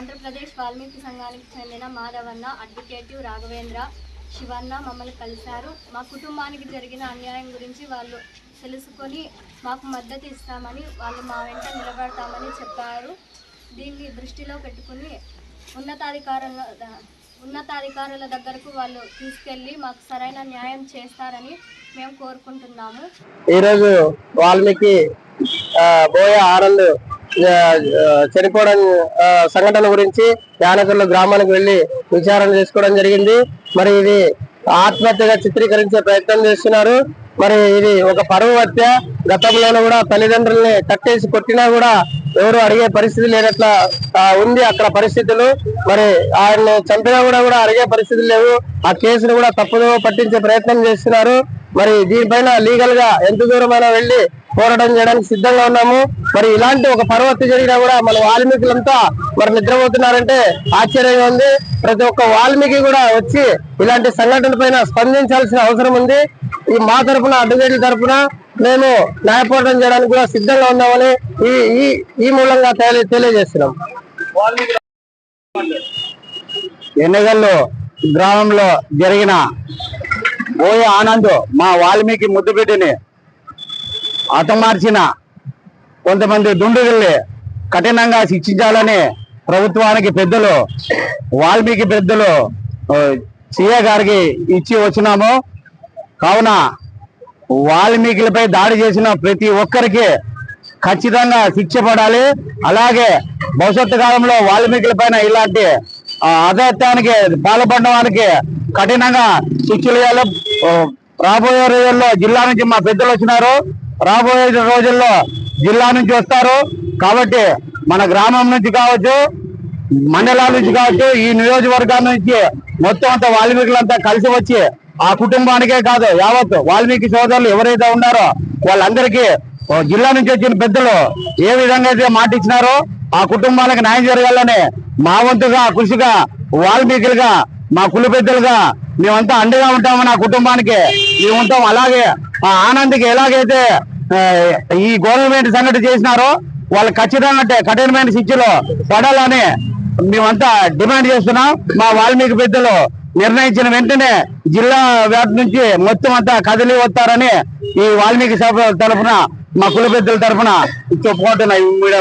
ఆంధ్రప్రదేశ్ వాల్మీకి సంఘానికి చెందిన మాధవన్న అడ్వకేటివ్ రాఘవేంద్ర శివన్న మమ్మల్ని కలిశారు. మా కుటుంబానికి జరిగిన అన్యాయం గురించి వాళ్ళు తెలుసుకొని మాకు మద్దతు ఇస్తామని వాళ్ళు మా వెంట నిలబడతామని చెప్పారు. దీన్ని దృష్టిలో పెట్టుకుని ఉన్నతాధికారుల ఉన్నతాధికారుల దగ్గరకు వాళ్ళు తీసుకెళ్ళి మాకు సరైన న్యాయం చేస్తారని మేము కోరుకుంటున్నాము. ఈరోజు వాల్మీకి బోయ ఆనంద్ చనిపోవడం సంఘటన గురించి యానకర్లు గ్రామానికి వెళ్ళి విచారణ చేసుకోవడం జరిగింది. మరి ఇది ఆత్మహత్యగా చిత్రీకరించే ప్రయత్నం చేస్తున్నారు. మరి ఇది ఒక పరువు హత్య. గతంలోనూ కూడా తల్లిదండ్రుల్ని కట్టేసి కొట్టినా కూడా ఎవరు అడిగే పరిస్థితి లేనట్లా ఉంది అక్కడ పరిస్థితులు. మరి ఆయన్ని చంపినా కూడా కూడా అడిగే పరిస్థితులు లేవు. ఆ కేసును కూడా తప్పుదో పట్టించే ప్రయత్నం చేస్తున్నారు. మరి దీనిపైన లీగల్గా ఎంత దూరమైనా వెళ్ళి పోరాటం చేయడానికి సిద్ధంగా ఉన్నాము. మరి ఇలాంటి ఒక పర్వతి జరిగినా కూడా మన వాల్మీకులంతా మరి నిద్రపోతున్నారంటే ఆశ్చర్యంగా ఉంది. ప్రతి ఒక్క వాల్మీకి కూడా వచ్చి ఇలాంటి సంఘటన పైన స్పందించాల్సిన అవసరం ఉంది. ఈ మా తరపున అడ్వకేట్ల తరపున మేము న్యాయపోరాటం చేయడానికి కూడా సిద్ధంగా ఉన్నామని ఈ ఈ ఈ మూలంగా తెలియజేస్తున్నాం. ఎన్నికల్లో గ్రామంలో జరిగిన ఓయ ఆనంద్ మా వాల్మీకి ముద్దుబిడ్డని హతమార్చిన కొంతమంది దుండుగుల్ని కఠినంగా శిక్షించాలని ప్రభుత్వానికి పెద్దలు వాల్మీకి పెద్దలు సీఏ గారికి ఇచ్చి వచ్చినాము. కావున వాల్మీకులపై దాడి చేసిన ప్రతి ఒక్కరికి ఖచ్చితంగా శిక్ష పడాలి. అలాగే భవిష్యత్తు కాలంలో వాల్మీకుల పైన ఇలాంటి అదత్యానికి అగత్యానికి వారికి కఠినంగా శిక్షలు వేయాలి రాబోయే రోజుల్లో జిల్లా నుంచి మా పెద్దలు వచ్చినారు. రాబోయే రోజుల్లో జిల్లా నుంచి వస్తారు. కాబట్టి మన గ్రామం నుంచి కావచ్చు మండలాల నుంచి కావచ్చు ఈ నియోజకవర్గాల నుంచి మొత్తం అంతా వాల్మీకులంతా కలిసి వచ్చి ఆ కుటుంబానికే కాదు యావత్ వాల్మీకి సోదరులు ఎవరైతే ఉన్నారో వాళ్ళందరికీ జిల్లా నుంచి వచ్చిన పెద్దలు ఏ విధంగా అయితే మాట ఇచ్చినారో ఆ కుటుంబాలకు న్యాయం జరగాలని మా వంతుగా కృషిగా వాల్మీకులుగా మా కుల పెద్దలుగా మేమంతా అండగా ఉంటామని ఆ కుటుంబానికి మేము ఉంటాం అలాగే ఆ ఆనంద్కి ఎలాగైతే ఈ గవర్నమెంట్ సంగతి చేసినారో వాళ్ళు ఖచ్చితంగా అంటే కఠినమైన శిక్షలు పడాలని మేమంతా డిమాండ్ చేస్తున్నాం. మా వాల్మీకి పెద్దలు నిర్ణయించిన వెంటనే జిల్లా వ్యాప్తి నుంచి మొత్తం అంతా కదిలి వస్తారని ఈ వాల్మీకి సభ తరఫున మా కుల పెద్దల తరఫున చెప్పుకుంటున్నా మీడియా.